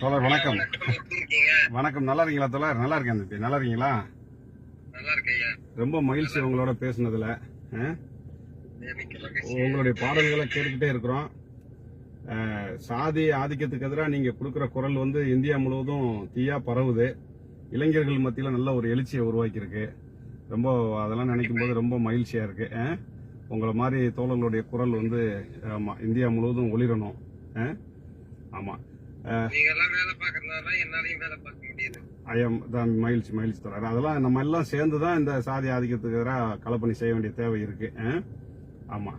தோழர் வணக்கம். வணக்கம். நல்லா இருக்கீங்களா தோழர்? நல்லா இருக்கேன் தம்பி. நல்லா இருக்கீங்களா? ரொம்ப மகிழ்ச்சி உங்களோட பேசுனதுல. உங்களுடைய பாடல்களை கேட்டுக்கிட்டே இருக்கிறோம். சாதி ஆதிக்கத்துக்கு எதிராக நீங்க கொடுக்குற குரல் வந்து இந்தியா முழுவதும் தீயா பரவுது. இளைஞர்கள் மத்தியில நல்ல ஒரு எழுச்சியை உருவாக்கியிருக்கு. ரொம்ப அதெல்லாம் நினைக்கும் போது ரொம்ப மகிழ்ச்சியா இருக்கு? உங்களை மாதிரி தோழர்களுடைய குரல் வந்து ஆமா இந்தியா முழுவதும் ஒளிரணும். ஆ? மகிழ்ச்சி மகிழ்ச்சி தராரு அதெல்லாம் நம்ம எல்லாம் சேர்ந்து தான் இந்த சாதி ஆதிக்கத்துக்கு எதிராக களப்பணி செய்ய வேண்டிய தேவை இருக்கு? ஆமா.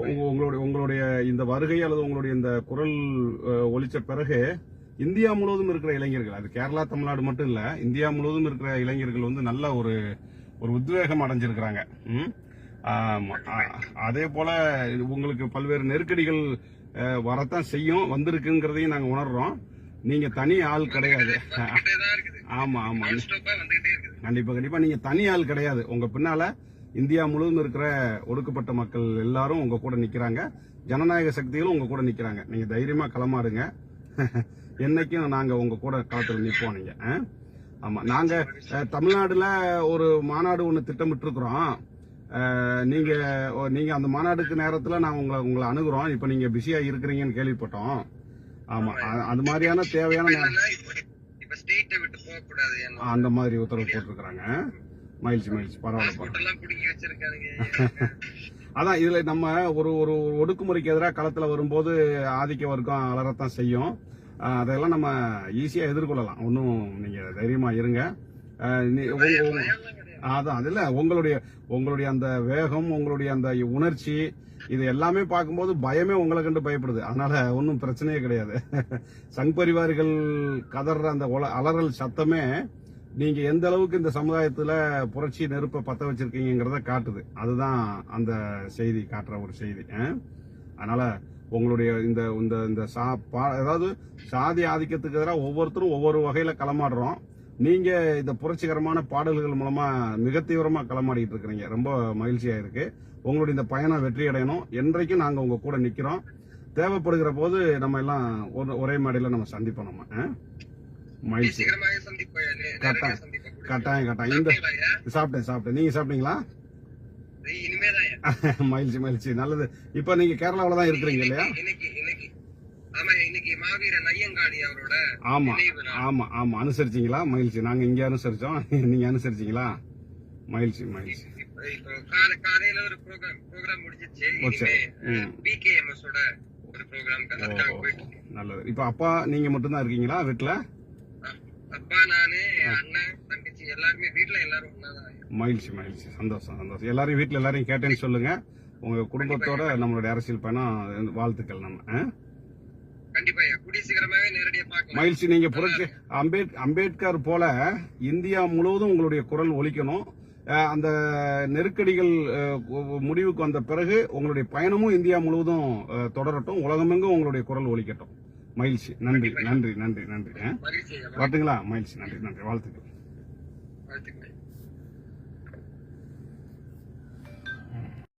உங்க- உங்களுடைய உங்களுடைய இந்த வருகை அல்லது உங்களுடைய இந்த குரல் அஹ், ஒலிச்ச பிறகு இந்தியா முழுவதும் இருக்கிற இளைஞர்கள் அது கேரளா தமிழ்நாடு மட்டும் இல்ல இந்தியா முழுவதும் இருக்கிற இளைஞர்கள் வந்து நல்ல ஒரு ஒரு உத்வேகம் அடைஞ்சிருக்கிறாங்க. அதே போல உங்களுக்கு பல்வேறு நெருக்கடிகள் வரத்தான் செய்யும் வந்திருக்குங்கிறதையும் நாங்க உணர்றோம். நீங்க தனி ஆள் கிடையாது. ஆமா ஆமா. கண்டிப்பா கண்டிப்பா. நீங்க தனி ஆள் கிடையாது. உங்க பின்னால இந்தியா முழுவதும் இருக்கிற ஒடுக்கப்பட்ட மக்கள் எல்லாரும் உங்க கூட நிக்கிறாங்க. ஜனநாயக சக்திகளும் உங்க கூட நிக்கிறாங்க. நீங்க தைரியமா களமாடுங்க என்னைக்கும் நாங்க உங்க கூட களத்துல நிப்போம் நீங்க? ஆமா. நாங்க தமிழ்நாடுல ஒரு மாநாடு ஒண்ணு திட்டமிட்டு இருக்கிறோம் நீங்க ஓ, நீங்க அந்த மாநாடுக்கு நேரத்துல நான் உங்களை உங்களை அணுகுறோம். இப்ப நீங்க பிஸியா இருக்கிறீங்கன்னு கேள்விப்பட்டோம். ஆமா அ- அது மாதிரியான தேவையான அந்த மாதிரி உத்தரவு போட்டிருக்கிறாங்க. மகிழ்ச்சி மகிழ்ச்சி. பரவாயில்ல அதான் இதுல நம்ம ஒரு ஒரு ஒடுக்குமுறைக்கு எதிராக களத்துல வரும்போது ஆதிக்க வர்க்கம் அலறத்தான் செய்யும். அதெல்லாம் நம்ம ஈஸியா எதிர்கொள்ளலாம். ஒன்றும் நீங்க தைரியமா இருங்க. ஆஹ் நீ- அதான் உங்களுடைய உங்களுடைய அந்த வேகம் உங்களுடைய அந்த உணர்ச்சி இது எல்லாமே பார்க்கும்போது பயமே உங்களை கண்டு பயப்படுது. அதனால ஒன்றும் பிரச்சனையே கிடையாது. சங் பரிவார்கள் கதற அந்த ஒல- அலறல் சத்தமே நீங்க எந்த அளவுக்கு இந்த சமுதாயத்துல புரட்சி நெருப்பை பத்த வச்சிருக்கீங்கிறத காட்டுது. அதுதான் அந்த செய்தி காட்டுற ஒரு செய்தி. அதனால் அதனால உங்களுடைய இந்த இந்த இந்த சா பா- அதாவது சாதி ஆதிக்கத்துக்கு எதிராக ஒவ்வொருத்தரும் ஒவ்வொரு வகையில களமாடுறோம். நீங்க இந்த புரட்சிகரமான பாடல்கள் மூலமா மிக தீவிரமா களமாடிட்டு இருக்கிறீங்க. ரொம்ப மகிழ்ச்சியா இருக்கு. உங்களுடைய இந்த பயணம் வெற்றி அடையணும். என்றைக்கும் நாங்க உங்க கூட நிக்கிறோம். தேவைப்படுகிற போது நம்ம எல்லாம் ஒரு மேடையில நம்ம சந்திப்போம் நம்ம? மகிழ்ச்சி. சந்திப்போம். கட்டாயம். கட்டாயம் இந்த? சாப்பிட்டேன் சாப்பிட்டேன். நீங்க சாப்பிட்டீங்களா. மகிழ்ச்சி மகிழ்ச்சி. நல்லது. இப்ப நீங்க கேரளாவில தான் இருக்கிறீங்க இல்லையா? ஆமா ஆமா. ஆமா அனுசரிச்சீங்களா? மகிழ்ச்சி. நாங்க இங்க அனுசரிச்சோம். நீங்க அனுசரிச்சீங்களா? மகிழ்ச்சி மகிழ்ச்சி. காலையில ஒரு ப்ரோக்ராம் ப்ரோக்ராம் முடிஞ்சிச்சு. நல்லது. இப்ப அப்பா நீங்க மட்டும்தான் இருக்கீங்களா வீட்டுல அப்பா நானு அண்ணன் தங்கச்சி எல்லாருமே வீட்ல எல்லாரும் ஒன்னாதான் மகிழ்ச்சி மகிழ்ச்சி. சந்தோஷம் சந்தோஷம். எல்லாரையும் வீட்டுல எல்லாரையும் கேட்டேன்னு சொல்லுங்க. உங்க குடும்பத்தோட நம்மளுடைய அரசியல் பயணம் வாழ்த்துக்கள் நம்ம மகிழ்ச்சி. நீங்க புரட்சி அம்பேத் அம்பேத்கர் போல இந்தியா முழுவதும் உங்களுடைய குரல் ஒலிக்கணும். அந்த நெருக்கடிகள் முடிவுக்கு வந்த பிறகு உங்களுடைய பயணமும் இந்தியா முழுவதும் தொடரட்டும். உலகமெங்கும் உங்களுடைய குரல் ஒலிக்கட்டும். மகிழ்ச்சி. நன்றி. நன்றி. நன்றி. நன்றி. அஹ். மகிழ்ச்சி ஐயா. வரட்டுங்களா? மகிழ்ச்சி. நன்றி. நன்றி. வாழ்த்துக்கள். வாழ்த்துக்கள்